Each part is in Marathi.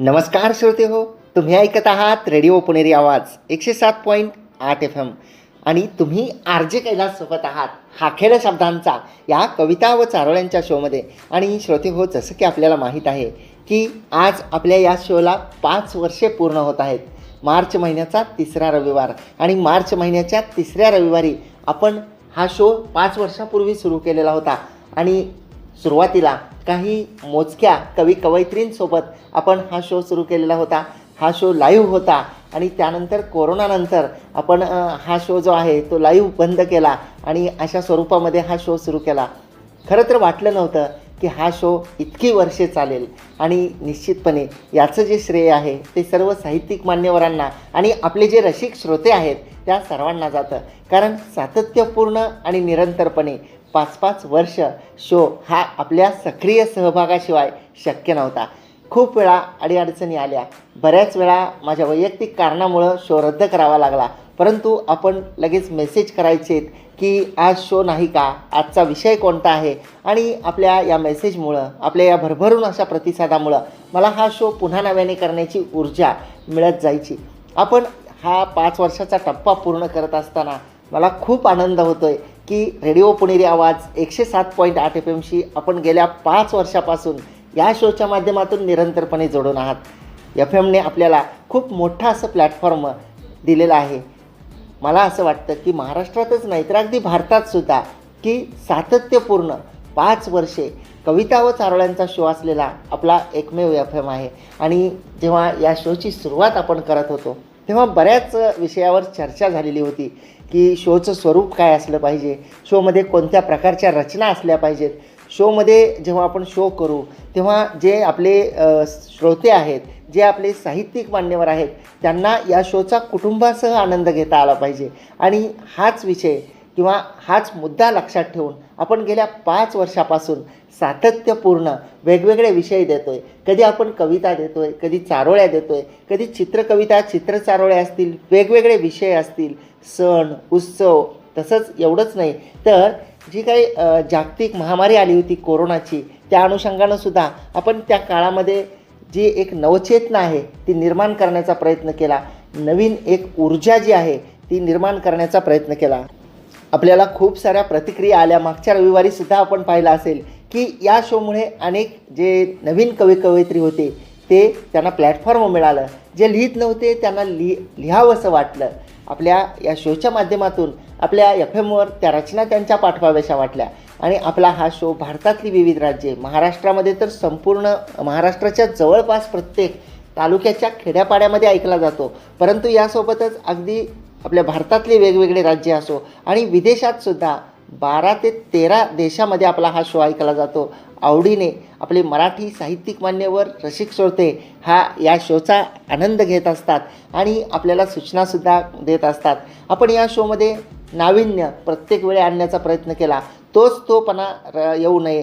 नमस्कार श्रोते हो तुम्ही ऐकत आहात रेडिओ पुणेरी आवाज एकशे सात पॉईंट आठ एफ एम. आणि तुम्ही आर जे कैलास आहात आहात हाखेड शब्दांचा या कविता व चारोळ्यांच्या शोमध्ये आणि श्रोते हो जसं की आपल्याला माहीत आहे की आज आपल्या या शोला पाच वर्षे पूर्ण होत आहेत. मार्च महिन्याचा तिसरा रविवार आणि मार्च महिन्याच्या तिसऱ्या रविवारी आपण हा शो पाच वर्षापूर्वी सुरू केलेला होता. आणि सुरुवातीला काही मोजक्या कवी कवयित्रींसोबत आपण हा शो सुरू केलेला होता. हा शो लाईव्ह होता आणि त्यानंतर कोरोनानंतर आपण हा शो जो आहे तो लाईव्ह बंद केला आणि अशा स्वरूपामध्ये हा शो सुरू केला. खरं तर वाटलं नव्हतं की हा शो इतकी वर्षे चालेल आणि निश्चितपणे याचं जे श्रेय आहे ते सर्व साहित्यिक मान्यवरांना आणि आपले जे रसिक श्रोते आहेत त्या सर्वांना जातं. कारण सातत्यपूर्ण आणि निरंतरपणे पाच पाच वर्ष शो हा आपल्या सक्रिय सहभागाशिवाय शक्य नव्हता. खूप वेळा अडीअडचणी आल्या. बऱ्याच वेळा माझ्या वैयक्तिक कारणामुळं शो रद्द करावा लागला. परंतु आपण लगेच मेसेज करायचेत की आज शो नाही का? आजचा विषय कोणता आहे? आणि आपल्या या मेसेजमुळं आपल्या या भरभरून अशा प्रतिसादामुळं मला हा शो पुन्हा नव्याने करण्याची ऊर्जा मिळत जायची. आपण हा पाच वर्षाचा टप्पा पूर्ण करत असताना मला खूप आनंद होतो आहे की रेडिओ पुणेरी आवाज एकशे सात पॉईंट आठ एफ एमशी आपण गेल्या पाच वर्षापासून या शोच्या माध्यमातून निरंतरपणे जोडून आहात. एफ एमने आपल्याला खूप मोठा असं प्लॅटफॉर्म दिलेलं आहे. मला असं वाटतं की महाराष्ट्रातच नाही तर अगदी भारतातसुद्धा की सातत्यपूर्ण पाच वर्षे कविता व चारोळ्यांचा शो असलेला आपला एकमेव एफ एम आहे. आणि जेव्हा या शोची सुरुवात आपण करत होतो तेव्हा बऱ्याच विषयावर चर्चा झालेली होती. की शोचं स्वरूप काय असलं पाहिजे? शोमध्ये कोणत्या प्रकारच्या रचना असल्या पाहिजेत? शोमध्ये जेव्हा आपण शो करू तेव्हा जे आपले श्रोते आहेत जे आपले साहित्यिक मान्यवर आहेत त्यांना या शोचा कुटुंबासह आनंद घेता आला पाहिजे. आणि हाच विषय किंवा हाच मुद्दा लक्षात ठेवून आपण गेल्या पाच वर्षापासून सातत्यपूर्ण वेगवेगळे विषय देतो आहे कधी आपण कविता देतो आहे कधी चारोळ्या देतो आहे कधी चित्रकविता चित्रचारोळ्या असतील वेगवेगळे विषय असतील सण उत्सव तसंच एवढंच नाही. तर जी काही जागतिक महामारी आली होती कोरोनाची त्या अनुषंगानं सुद्धा आपण त्या काळामध्ये जी एक नवचेतना आहे ती निर्माण करण्याचा प्रयत्न केला. नवीन एक ऊर्जा जी आहे ती निर्माण करण्याचा प्रयत्न केला. आपल्याला खूप साऱ्या प्रतिक्रिया आल्या. मागच्या रविवारी सुद्धा आपण पाहिलं असेल की या शोमुळे अनेक जे नवीन कवी कवयित्री होते ते त्यांना प्लॅटफॉर्म मिळालं. जे लिहित नव्हते त्यांना लि लिहावंसं वाटलं. आपल्या या शोच्या माध्यमातून आपल्या एफ एमवर त्या रचना त्यांच्या पाठवाव्याशा वाटल्या. आणि आपला हा शो भारतातली विविध राज्ये महाराष्ट्रामध्ये तर संपूर्ण महाराष्ट्राच्या जवळपास प्रत्येक तालुक्याच्या खेड्यापाड्यामध्ये ऐकला जातो. परंतु यासोबतच अगदी आपल्या भारतातले वेगवेगळे राज्य असो आणि विदेशातसुद्धा बारा ते तेरा देशामध्ये आपला हा शो ऐकला जातो. आवडीने आपले मराठी साहित्यिक मान्यवर रसिक श्रोते हा या शोचा आनंद घेत असतात आणि आपल्याला सूचनासुद्धा देत असतात. आपण या शोमध्ये नाविन्य प्रत्येक वेळी आणण्याचा प्रयत्न केला. तोच तोपणा र येऊ नये.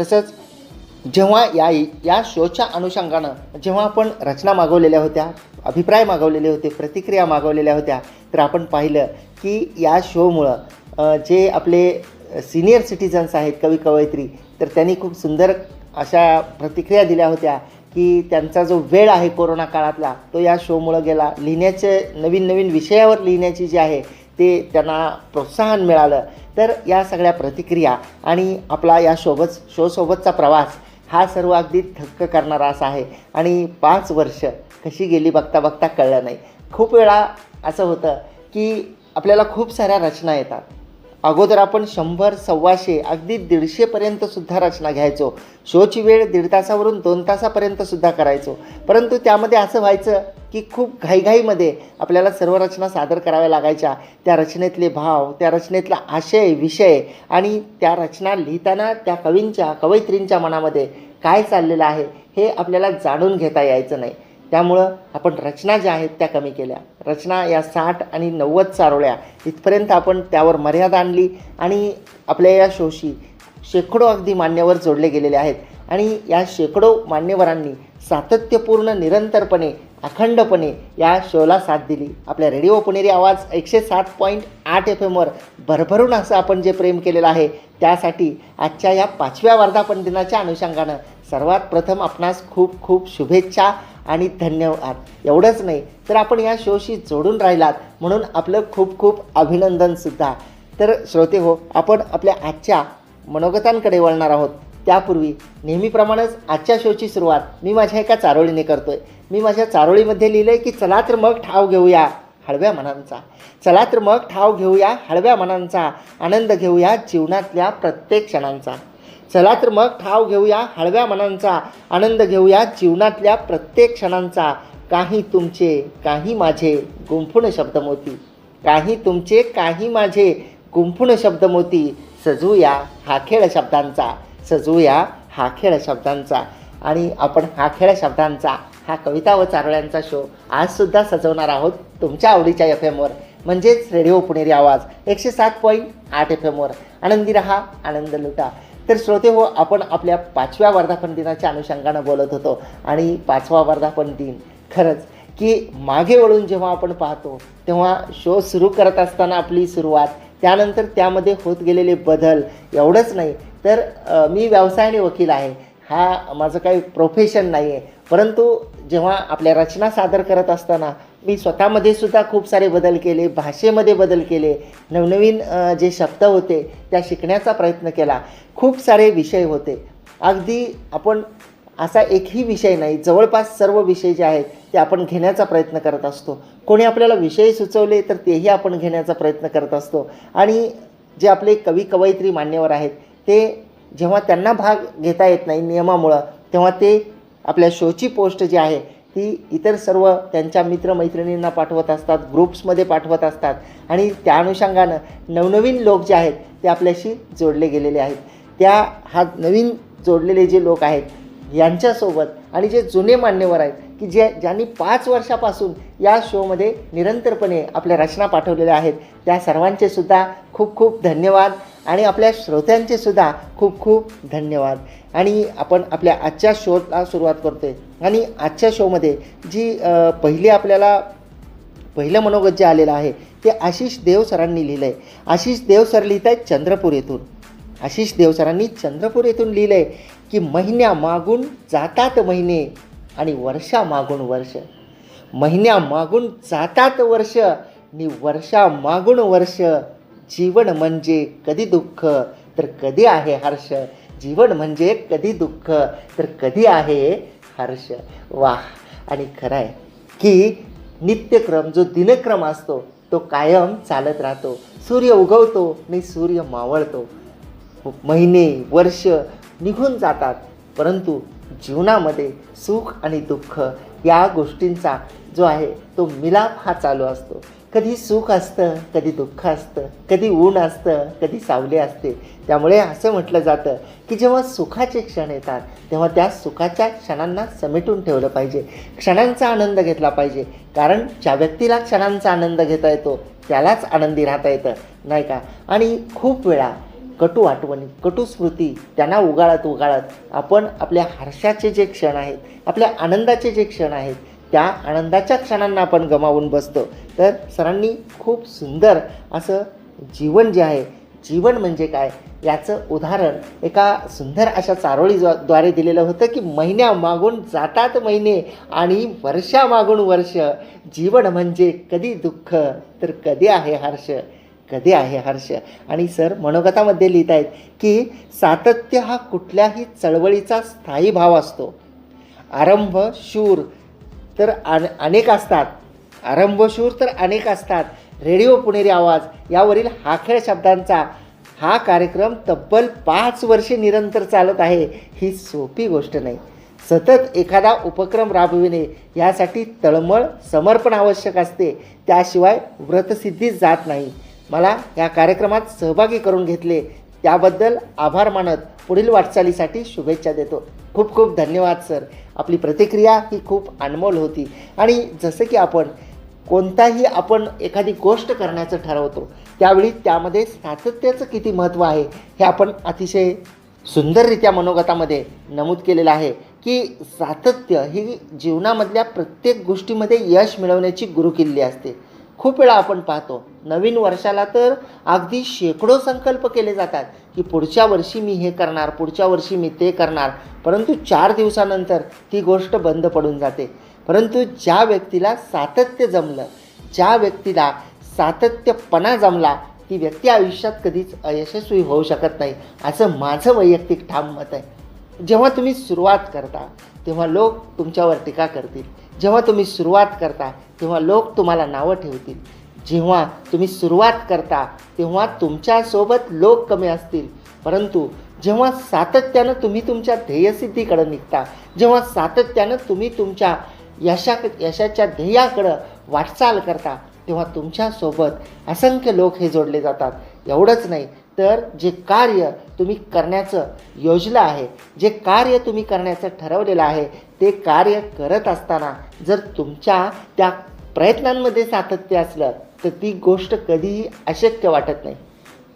तसंच जेव्हा या या शोच्या अनुषंगानं जेव्हा आपण रचना मागवलेल्या होत्या अभिप्राय मागवलेले होते प्रतिक्रिया मागवलेल्या होत्या तर आपण पाहिलं की या शोमुळं जे आपले सिनियर सिटीजन्स आहेत कवी कवयित्री तर त्यांनी खूप सुंदर अशा प्रतिक्रिया दिल्या होत्या की त्यांचा जो वेळ आहे कोरोना काळातला तो या शोमुळं गेला. लिहिण्याचे नवीन नवीन विषयावर लिहिण्याची जी आहे ते त्यांना प्रोत्साहन मिळालं. तर या सगळ्या प्रतिक्रिया आणि आपला या शोबत शोसोबतचा प्रवास हा सर्व अगदी थक्क करणारा असा आहे. आणि पाच वर्ष कशी गेली बघता बघता कळलं नाही. खूप वेळा असं होतं की आपल्याला खूप साऱ्या रचना येतात. अगोदर आपण शंभर सव्वाशे अगदी दीडशेपर्यंत सुद्धा रचना घ्यायचो. शोची वेळ दीड तासावरून दोन तासापर्यंत सुद्धा करायचो. परंतु त्यामध्ये असं व्हायचं की खूप घाईघाईमध्ये आपल्याला सर्व रचना सादर कराव्या लागायच्या. त्या रचनेतले भाव त्या रचनेतला आशय विषय आणि त्या रचना लिहिताना त्या कवींच्या कवयित्रींच्या मनामध्ये काय चाललेलं आहे हे आपल्याला जाणून घेता यायचं नाही. त्यामुळं आपण रचना ज्या आहेत त्या कमी केल्या. रचना या साठ आणि नव्वद चारोळ्या इथपर्यंत आपण त्यावर मर्यादा आणली आणि आपल्या या शोशी शेकडो अगदी मान्यवर जोडले गेलेले आहेत. आणि या शेकडो मान्यवरांनी सातत्यपूर्ण निरंतरपणे अखंडपणे या शोला साथ दिली. आपल्या रेडिओ पुणेरी आवाज एकशे सात पॉईंट आठ एफ एमवर भरभरून असं आपण जे प्रेम केलेलं आहे त्यासाठी आजच्या या पाचव्या वर्धापन दिनाच्या अनुषंगानं सर्वात प्रथम आपणास खूप खूप शुभेच्छा. आणि धन्यवाद. एवढंच नाही तर आपण या शोशी जोडून राहिलात. म्हणून आपलं खूप खूप अभिनंदनसुद्धा तर श्रोते हो आपण आपल्या आजच्या मनोगतांकडे वळणार आहोत. त्यापूर्वी नेहमीप्रमाणेच आजच्या शोची सुरुवात मी माझ्या एका चारोळीने करतो आहे मी माझ्या चारोळीमध्ये लिहिलं आहे की चला तर मग ठाव घेऊया हळव्या मनांचा. चला तर मग ठाव घेऊया हळव्या मनांचा. आनंद घेऊया जीवनातल्या प्रत्येक क्षणांचा. चला तर मग ठाव घेऊया हळव्या मनांचा आनंद घेऊया जीवनातल्या प्रत्येक क्षणांचा. काही तुमचे काही माझे गुंफून शब्दमोती. काही तुमचे काही माझे गुंफून शब्दमोती. सजूया हा खेळ शब्दांचा सजूया हा खेळ शब्दांचा. आणि आपण हा खेळ शब्दांचा हा कविता व चारोळ्यांचा शो आजसुद्धा सजवणार आहोत तुमच्या आवडीच्या एफ एमवर म्हणजेच रेडिओ पुणेरी आवाज एकशे सात पॉईंट आठ एफ एमवर आनंदी रहा आनंद लुटा. तर श्रोते हो आपण आपल्या पाचव्या वर्धापन दिनाच्या अनुषंगानं बोलत होतो. आणि पाचवा वर्धापन दिन खरंच की मागे वळून जेव्हा आपण पाहतो तेव्हा शो सुरू करत असताना आपली सुरुवात त्यानंतर त्यामध्ये होत गेलेले बदल एवढंच नाही. तर मी व्यवसायाने वकील आहे. हा माझं काही प्रोफेशन नाही आहे परंतु जेव्हा आपल्या रचना सादर करत असताना मी स्वतःमध्ये सुद्धा खूप सारे बदल केले भाषेमध्ये बदल केले. नवनवीन जे शब्द होते त्या शिकण्याचा प्रयत्न केला. खूप सारे विषय होते. अगदी आपण असा एकही विषय नाही जवळपास सर्व विषय जे आहेत ते आपण घेण्याचा प्रयत्न करत असतो. कोणी आपल्याला विषय सुचवले तर तेही आपण घेण्याचा प्रयत्न करत असतो. आणि जे आपले कवी कवयित्री मान्यवर आहेत ते जेव्हा त्यांना भाग घेता येत नाही नियमामुळं तेव्हा ते आपल्या शोची पोस्ट जी आहे ती इतर सर्व त्यांच्या मित्रमैत्रिणींना पाठवत असतात ग्रुप्समध्ये पाठवत असतात. आणि त्या अनुषंगानं नवनवीन लोक जे आहेत ते आपल्याशी जोडले गेलेले आहेत. त्या हा नवीन जोडलेले जे लोक आहेत यांच्यासोबत आणि जे जुने मान्यवर आहेत की जे ज्यांनी पाच वर्षापासून या शोमध्ये निरंतरपणे आपल्या रचना पाठवलेल्या आहेत त्या सर्वांचे सुद्धा खूप खूप धन्यवाद. आणि आपल्या श्रोत्यांचे सुद्धा खूप खूप धन्यवाद. आणि आपण आपल्या आजच्या शोला सुरुवात करतोय. आणि आजच्या शोमध्ये जी पहिली आपल्याला पहिलं मनोगत जे आलेलं आहे ते आशिष देव सरांनी लिहिलं आहे आशिष देव सर लिहित आहेत चंद्रपूर येथून. आशिष देव सरांनी चंद्रपूर येथून लिहिलं आहे की महिन्या मागून जातात महिने आणि वर्षा मागून वर्ष. महिन्या मागून जातात वर्ष आणि वर्षा मागून वर्ष. जीवन म्हणजे कधी दुःख? तर कधी आहे हर्ष? जीवन म्हणजे कधी दुःख? तर कधी आहे हर्ष? वाह! आणि खरं आहे की नित्यक्रम जो दिनक्रम असतो तो कायम चालत राहतो. सूर्य उगवतो आणि सूर्य मावळतो. महिने वर्ष निघून जातात परंतु जीवनामध्ये सुख आणि दुःख या गोष्टींचा जो आहे तो मिलाप हा चालू असतो. कधी सुख असतं कधी दुःख असतं कधी ऊन असतं कधी सावली असते. त्यामुळे असं म्हटलं जातं की जेव्हा सुखाचे क्षण येतात तेव्हा त्या सुखाच्या क्षणांना समेटून ठेवलं पाहिजे. क्षणांचा आनंद घेतला पाहिजे. कारण ज्या व्यक्तीला क्षणांचा आनंद घेता येतो त्यालाच आनंदी राहता येतं नाही का? आणि खूप वेळा कटू आठवणी कटू स्मृती त्यांना उगाळत उगाळत आपण आपल्या हर्षाचे जे क्षण आहेत आपल्या आनंदाचे जे क्षण आहेत त्या आनंदाच्या क्षणांना आपण गमावून बसतो. तर सरांनी खूप सुंदर असं जीवन जे आहे जीवन म्हणजे काय? याचं उदाहरण एका सुंदर अशा चारोळीद्वारे दिलेलं होतं की महिन्या मागून जातात महिने आणि वर्षा मागून वर्ष. जीवन म्हणजे कधी दुःख तर कधी आहे हर्ष कधी आहे हर्ष. आणि सर मनोगतामध्ये लिहित आहेत की सातत्य हा कुठल्याही चळवळीचा स्थायी भाव असतो. आरंभ शूर तर अन अनेक असतात. आरंभशूर तर अनेक असतात. रेडिओ पुणेरी आवाज यावरील हा खेळ शब्दांचा हा कार्यक्रम तब्बल पाच वर्षे निरंतर चालत आहे ही सोपी गोष्ट नाही. सतत एखादा उपक्रम राबविणे यासाठी तळमळ समर्पण आवश्यक असते. त्याशिवाय व्रतसिद्धी जात नाही. मला या कार्यक्रमात सहभागी करून घेतले. त्याबद्दल आभार मानत पुढील वाटचालीसाठी शुभेच्छा देतो. खूप खूप धन्यवाद सर. आपली प्रतिक्रिया ही खूप अनमोल होती. आणि जसं की आपण कोणताही आपण एखादी गोष्ट करण्याचं ठरवतो त्यावेळी त्यामध्ये सातत्याचं किती महत्त्व आहे हे आपण अतिशय सुंदररित्या मनोगतामध्ये नमूद केलेलं आहे की सातत्य ही जीवनामधल्या प्रत्येक गोष्टीमध्ये यश मिळवण्याची गुरुकिल्ली असते. खूप वेळा आपण पाहतो नवीन वर्षाला तर अगदी शेकडो संकल्प केले जातात. की पुढच्या वर्षी मी हे करणार पुढच्या वर्षी मी ते करणार. परंतु चार दिवसानंतर ती गोष्ट बंद पडून जाते. परंतु ज्या व्यक्तीला सातत्य जमलं ज्या व्यक्तीला सातत्यपणा जमला ती व्यक्ती आयुष्यात कधीच अयशस्वी होऊ शकत नाही. असं माझं वैयक्तिक ठाम मत आहे. जेव्हा तुम्ही सुरुवात करता तेव्हा लोक तुमच्यावर टीका करतील. जेव्हा तुम्ही सुरुवात करता तेव्हा लोक तुम्हाला नावं ठेवतील. जेव्हा तुम्ही सुरुवात करता तेव्हा तुमच्यासोबत लोक कमी असतील. परंतु जेव्हा सातत्यानं तुम्ही तुमच्या ध्येयसिद्धीकडं निघता जेव्हा सातत्यानं तुम्ही तुमच्या यशा यशाच्या ध्येयाकडं वाटचाल करता तेव्हा तुमच्यासोबत असंख्य लोक हे जोडले जातात. एवढंच नाही तर जे कार्य तुम्ही करण्याचं योजलं आहे जे कार्य तुम्ही करण्याचं ठरवलेलं आहे ते कार्य करत असताना जर तुमच्या त्या प्रयत्नांमध्ये सातत्य असलं तर ती गोष्ट कधीही अशक्य वाटत नाही.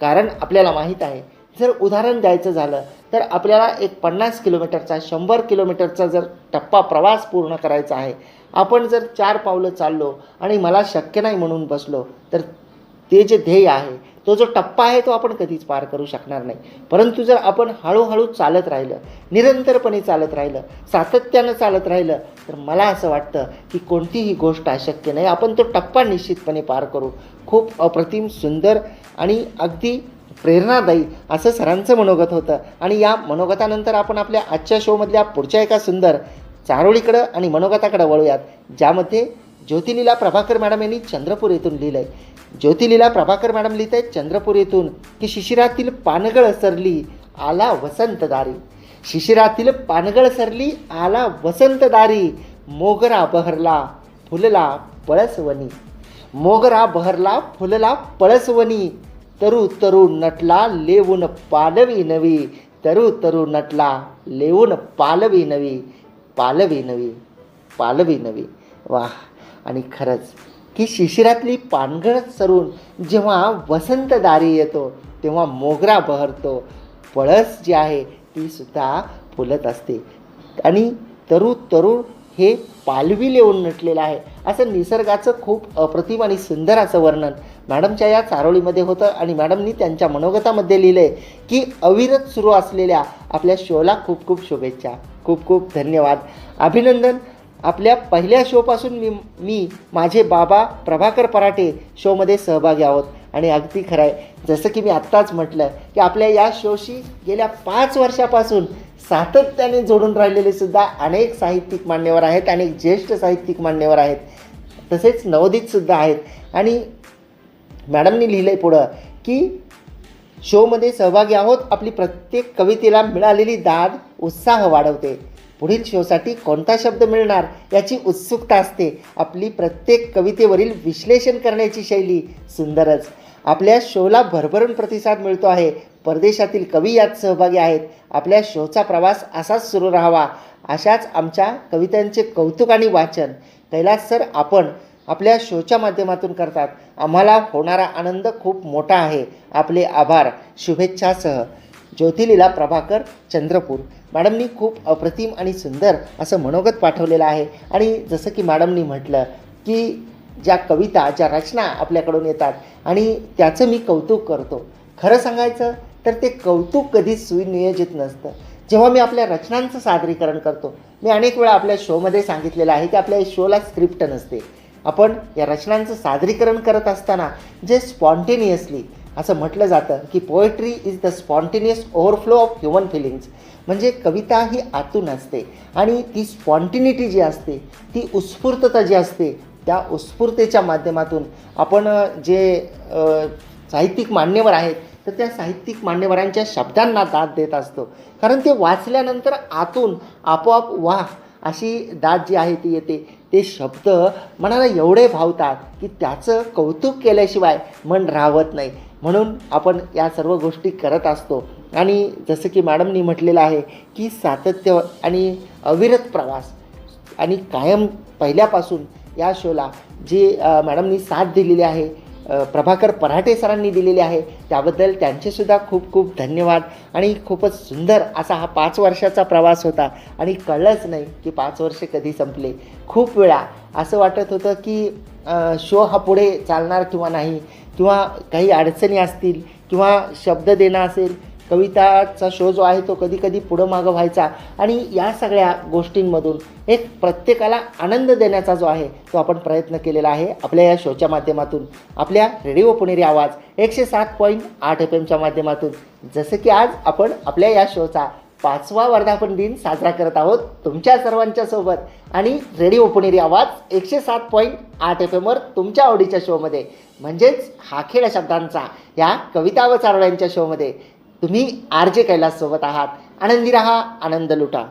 कारण आपल्याला माहीत आहे जर उदाहरण द्यायचं झालं तर आपल्याला एक पन्नास किलोमीटरचा शंभर किलोमीटरचा जर टप्पा प्रवास पूर्ण करायचा आहे आपण जर चार पावलं चाललो आणि मला शक्य नाही म्हणून बसलो तर ते जे ध्येय आहे तो जो टप्पा आहे तो आपण कधीच पार करू शकणार नाही. परंतु जर आपण हळूहळू चालत राहिलं निरंतरपणे चालत राहिलं सातत्यानं चालत राहिलं तर मला असं वाटतं की कोणतीही गोष्ट अशक्य नाही. आपण तो टप्पा निश्चितपणे पार करू. खूप अप्रतिम सुंदर आणि अगदी प्रेरणादायी असं सरांचं मनोगत होतं. आणि या मनोगतानंतर आपण आपल्या आजच्या शोमधल्या पुढच्या एका सुंदर चारोळीकडं आणि मनोगताकडं वळूयात ज्यामध्ये ज्योतिलीला प्रभाकर मॅडम यांनी चंद्रपूर येथून लिहिलं आहे ज्योतिलीला प्रभाकर मॅडम लिहित आहेत चंद्रपूर येथून की शिशिरातील पानगळ सरली आला वसंतदारी शिशिरातील पानगळ सरली आला वसंतदारी मोगरा बहरला फुलला पळसवनी. मोगरा बहरला फुलला पळसवनी. तरु तरु नटला लेवून पालवी नवी. तरु तरु नटला लेवून पालवी नवी. पालवी नवी. पालवी नवी. वाह! आणि खरंच की शिशिरातली पानगळ सरून जेव्हा वसंत दारी येतो तेव्हा मोगरा बहरतो. पळस जी आहे ती सुद्धा फुलत असते. आणि तरुण तरुण हे पालवी लेवून नटलेलं आहे. असं निसर्गाचं खूप अप्रतिम आणि सुंदर असं वर्णन मॅडमच्या या चारोळीमध्ये होतं आणि मॅडमनी त्यांच्या मनोगतामध्ये लिहिलं आहे की अविरत सुरू असलेल्या आपल्या शोला खूप खूप शुभेच्छा. खूप खूप धन्यवाद. अभिनंदन. आपल्या पहिल्या शोपासून मी मी माझे बाबा प्रभाकर पराठे शोमध्ये सहभागी आहोत. आणि अगदी खरं आहे जसं की मी आत्ताच म्हटलं की आपल्या या शोशी गेल्या पाच वर्षापासून सातत्याने जोडून राहिलेले सुद्धा अनेक साहित्यिक मान्यवर आहेत अनेक ज्येष्ठ साहित्यिक मान्यवर आहेत. तसेच नवोदितसुद्धा आहेत. आणि मॅडमनी लिहिलं आहे पुढं की शोमध्ये सहभागी आहोत आपली प्रत्येक कवितेला मिळालेली दाद उत्साह वाढवते. पुढील शोसाठी कोणता शब्द मिळणार याची उत्सुकता असते. आपली प्रत्येक कवितेवरील विश्लेषण करण्याची शैली सुंदरच. आपल्या शोला भरभरून प्रतिसाद मिळतो आहे. परदेशातील कवी यात सहभागी आहेत. आपल्या शोचा प्रवास असाच सुरू राहावा. अशाच आमच्या कवितांचे कौतुक आणि वाचन. कैलास सर आपण आपल्या शोच्या माध्यमातून करतात. आम्हाला होणारा आनंद खूप मोठा आहे. आपले आभार. शुभेच्छासह. ज्योतिलीला प्रभाकर चंद्रपूर. मॅडमनी खूप अप्रतिम आणि सुंदर असं मनोगत पाठवलेलं आहे. आणि जसं की मॅडमनी म्हटलं की ज्या कविता ज्या रचना आपल्याकडून येतात आणि त्याचं मी कौतुक करतो. खरं सांगायचं तर ते कौतुक कधीच सुनियोजित नसतं. जेव्हा मी आपल्या रचनांचं सादरीकरण करतो मी अनेक वेळा आपल्या शोमध्ये सांगितलेलं आहे की आपल्या शोला स्क्रिप्ट नसते. आपण या रचनांचं सादरीकरण करत असताना जे स्पॉन्टेनियसली असं म्हटलं जातं की poetry is the spontaneous overflow of human feelings म्हणजे कविता ही आतून असते आणि ती स्पॉन्टिनिटी जी असते ती उत्स्फूर्तता जी असते त्या उत्स्फूर्तेच्या माध्यमातून आपण जे साहित्यिक मान्यवर आहेत तर त्या साहित्यिक मान्यवरांच्या शब्दांना दाद देत असतो. कारण ते वाचल्यानंतर आतून आपोआप वा अशी दाद जी आहे ती येते. ते शब्द मनाला एवढे भावतात की त्याचं कौतुक केल्याशिवाय मन राहत नाही. म्हणून आपण या सर्व गोष्टी करत असतो. आणि जसं की मॅडमनी म्हटलेलं आहे की सातत्य आणि अविरत प्रवास आणि कायम पहिल्यापासून या शोला जी मॅडमनी साथ दिलेली आहे प्रभाकर पराठे सरांनी दिलेली आहे त्याबद्दल त्यांचेसुद्धा खूप खूप धन्यवाद. आणि खूपच सुंदर असा हा पाच वर्षाचा प्रवास होता. आणि कळलंच नाही की पाच वर्षे कधी संपले. खूप वेळा असं वाटत होतं की शो हा पुढे चालणार किंवा नाही किंवा काही अडचणी असतील किंवा शब्द देणं असेल कविताचा शो जो आहे तो कधी कधी पुढं मागं व्हायचा. आणि या सगळ्या गोष्टींमधून एक प्रत्येकाला आनंद देण्याचा जो आहे तो आपण प्रयत्न केलेला आहे आपल्या या शोच्या माध्यमातून. आपल्या रेडिओ पुणेरी आवाज एकशे सात पॉईंट आठ एफ एमच्या माध्यमातून. जसं की आज आपण आपल्या या शोचा पाचवा वर्धापन दिन साजरा करत आहोत तुमच्या सर्वांच्या सोबत. आणि रेडिओ पुणेरी आवाज एकशे सात पॉईंट आठ एफ एमवर तुमच्या आवडीच्या शोमध्ये म्हणजेच हा खेळ शब्दांचा या कविता व चारोळ्यांच्या शोमध्ये तुम्ही आर जे कैलास सोबत आहात. आनंदी रहा आनंद लुटा.